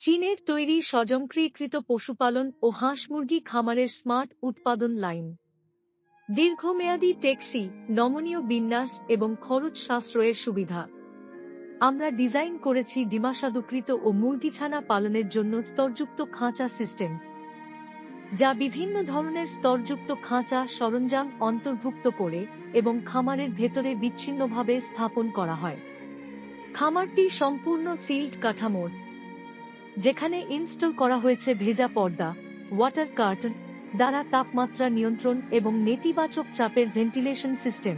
চীনের তৈরি স্বয়ংক্রিয়কৃত পশুপালন ও হাঁস মুরগি খামারের স্মার্ট উৎপাদন লাইন। দীর্ঘমেয়াদী টেকসি নমনীয় বিন্যাস এবং খরচ সাশ্রয়ের সুবিধা। আমরা ডিজাইন করেছি ডিমাসাদুকৃত ও মুরগিছানা পালনের জন্য স্তরযুক্ত খাঁচা সিস্টেম, যা বিভিন্ন ধরনের স্তরযুক্ত খাঁচা সরঞ্জাম অন্তর্ভুক্ত করে এবং খামারের ভেতরে বিচ্ছিন্নভাবে স্থাপন করা হয়। খামারটি সম্পূর্ণ সিল্ড কাঠামোর যেখানে ইনস্টল করা হয়েছে ভেজা পর্দা, ওয়াটার কার্টন দ্বারা তাপমাত্রা নিয়ন্ত্রণ এবং নেতিবাচক চাপের ভেন্টিলেশন সিস্টেম।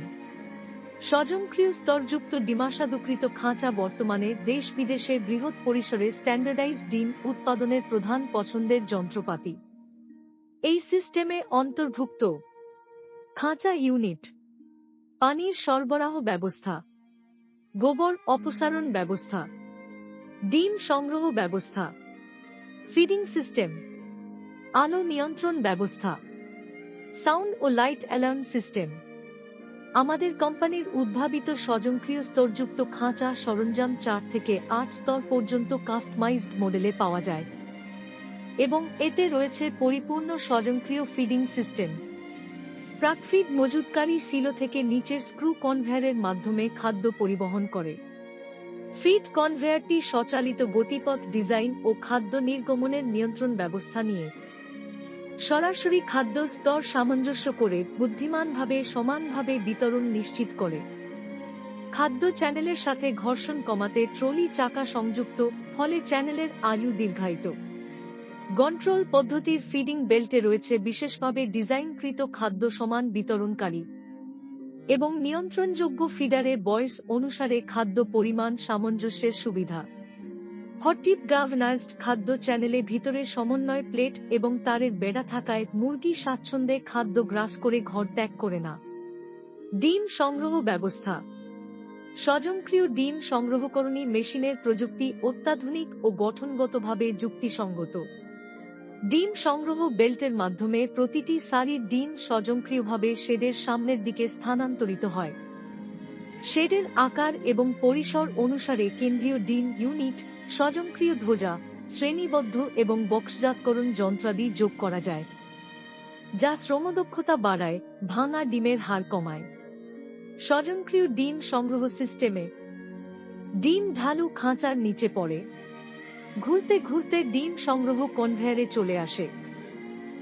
স্বয়ংক্রিয় স্তরযুক্ত ডিমাসাদুকৃত খাঁচা বর্তমানে দেশ বিদেশে বৃহৎ পরিসরে স্ট্যান্ডার্ডাইজ ডিম উৎপাদনের প্রধান পছন্দের যন্ত্রপাতি। এই সিস্টেমে অন্তর্ভুক্ত খাঁচা ইউনিট, পানির সরবরাহ ব্যবস্থা, গোবর অপসারণ ব্যবস্থা ডিম সংগ্রহ ব্যবস্থা। ফিডিং সিস্টেম আলো নিয়ন্ত্রণ ব্যবস্থা। সাউন্ড ও লাইট অ্যালার্ম সিস্টেম আমাদের কোম্পানির উদ্ভাবিত স্বজনক্রিয় স্তরযুক্ত খাঁচা সরঞ্জাম চার থেকে আট স্তর পর্যন্ত কাস্টমাইজড মডেলে পাওয়া যায়। এবং এতে রয়েছে পরিপূর্ণ স্বয়ংক্রিয় ফিডিং সিস্টেম প্রাকফিড মজুতকারী সিলো থেকে নিচের স্ক্রু কনভেয়ারের মাধ্যমে খাদ্য পরিবহন করে। ফিড কনভেয়ারটি স্বচালিত গতিপথ ডিজাইন ও খাদ্য নির্গমনের নিয়ন্ত্রণ ব্যবস্থা নিয়ে। সরাসরি খাদ্য স্তর সামঞ্জস্য করে বুদ্ধিমানভাবে সমানভাবে বিতরণ নিশ্চিত করে। খাদ্য চ্যানেলের সাথে ঘর্ষণ কমাতে ট্রলি চাকা সংযুক্ত, ফলে চ্যানেলের আয়ু দীর্ঘায়িত। কন্ট্রোল পদ্ধতির ফিডিং বেল্টে রয়েছে বিশেষভাবে ডিজাইনকৃত খাদ্য সমান বিতরণকারী। এবং নিয়ন্ত্রণযোগ্য ফিডারে বয়স অনুসারে খাদ্য পরিমাণ সামঞ্জস্যের সুবিধা। হটটিপ গাভনাইজড খাদ্য চ্যানেলে ভিতরে সমন্বয় প্লেট এবং তারের বেড়া থাকায় মুরগি স্বাচ্ছন্দ্যে খাদ্য গ্রাস করে ঘর ত্যাগ করে না। ডিম সংগ্রহ ব্যবস্থা। স্বয়ংক্রিয় ডিম সংগ্রহকরণী মেশিনের প্রযুক্তি অত্যাধুনিক ও গঠনগতভাবে যুক্তিসঙ্গত। ডিম সংগ্রহ বেল্টের মাধ্যমে প্রতিটি সারির ডিম স্বয়ংক্রিয়ভাবে শেডের সামনের দিকে স্থানান্তরিত হয়। শেডের আকার এবং পরিসর অনুসারে কেন্দ্রীয় ডিম ইউনিট, স্বয়ংক্রিয় ধ্বজা, শ্রেণীবদ্ধ এবং বক্সজাতকরণ যন্ত্রাদি যোগ করা যায়, যা শ্রমদক্ষতা বাড়ায়, ভাঙা ডিমের হার কমায়। স্বয়ংক্রিয় ডিম সংগ্রহ সিস্টেমে ডিম ঢালু খাঁচার নিচে পড়ে। ঘুরতে ঘুরতে ডিম সংগ্রহ কনভেয়ারে চলে আসে।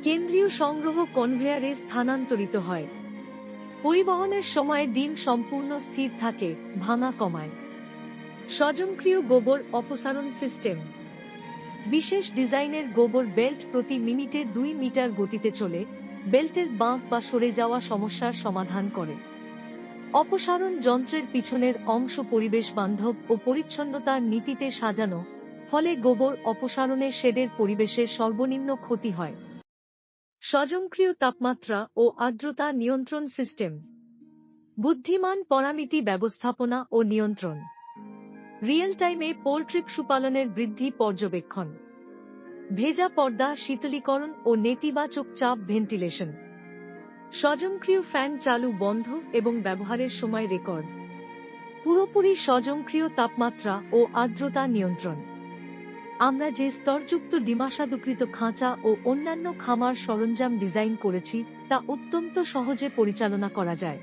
কেন্দ্রীয় সংগ্রহ কনভেয়ারে স্থানান্তরিত হয়। পরিবহনের সময় ডিম সম্পূর্ণ স্থির থাকে, ভাঙা কমায়। স্বয়ংক্রিয় গোবর অপসারণ সিস্টেম। বিশেষ ডিজাইনের গোবর বেল্ট প্রতি মিনিটে দুই মিটার গতিতে চলে, বেল্টের বাঁক বা সরে যাওয়া সমস্যার সমাধান করে। অপসারণ যন্ত্রের পিছনের অংশ পরিবেশ বান্ধব ও পরিচ্ছন্নতার নীতিতে সাজানো ফলে গোবর অপসারণে শেডের পরিবেশের সর্বনিম্ন ক্ষতি হয়। স্বয়ংক্রিয় তাপমাত্রা ও আর্দ্রতা নিয়ন্ত্রণ সিস্টেম। বুদ্ধিমান পরামিতি ব্যবস্থাপনা ও নিয়ন্ত্রণ। রিয়েল টাইমে পোল্ট্রি পশুপালনের বৃদ্ধি পর্যবেক্ষণ। ভেজা পর্দা, শীতলীকরণ ও নেতিবাচক চাপ ভেন্টিলেশন। স্বয়ংক্রিয় ফ্যান চালু বন্ধ এবং ব্যবহারের সময় রেকর্ড। পুরোপুরি স্বয়ংক্রিয় তাপমাত্রা ও আর্দ্রতা নিয়ন্ত্রণ। আমরা যে স্তরযুক্ত ডিমাসাদুকৃত খাঁচা ও অন্যান্য খামার সরঞ্জাম ডিজাইন করেছি, তা অত্যন্ত সহজে পরিচালনা করা যায়।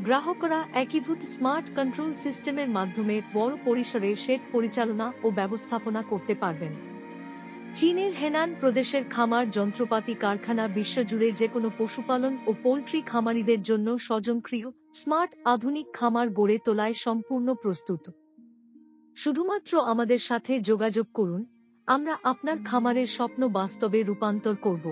গ্রাহকরা একীভূত স্মার্ট কন্ট্রোল সিস্টেমের মাধ্যমে বড় পরিসরে শেড পরিচালনা ও ব্যবস্থাপনা করতে পারবেন। চীনের হেনান প্রদেশের খামার, যন্ত্রপাতি কারখানা, বিশ্বজুড়ে যে কোনো পশুপালন ও পোলট্রি খামারিদের জন্য স্বজনক্রিয়, স্মার্ট, আধুনিক খামার গড়ে তোলায় সম্পূর্ণ প্রস্তুত। শুধুমাত্র আমাদের সাথে যোগাযোগ করুন আমরা আপনার খামারের স্বপ্ন বাস্তবে রূপান্তর করব।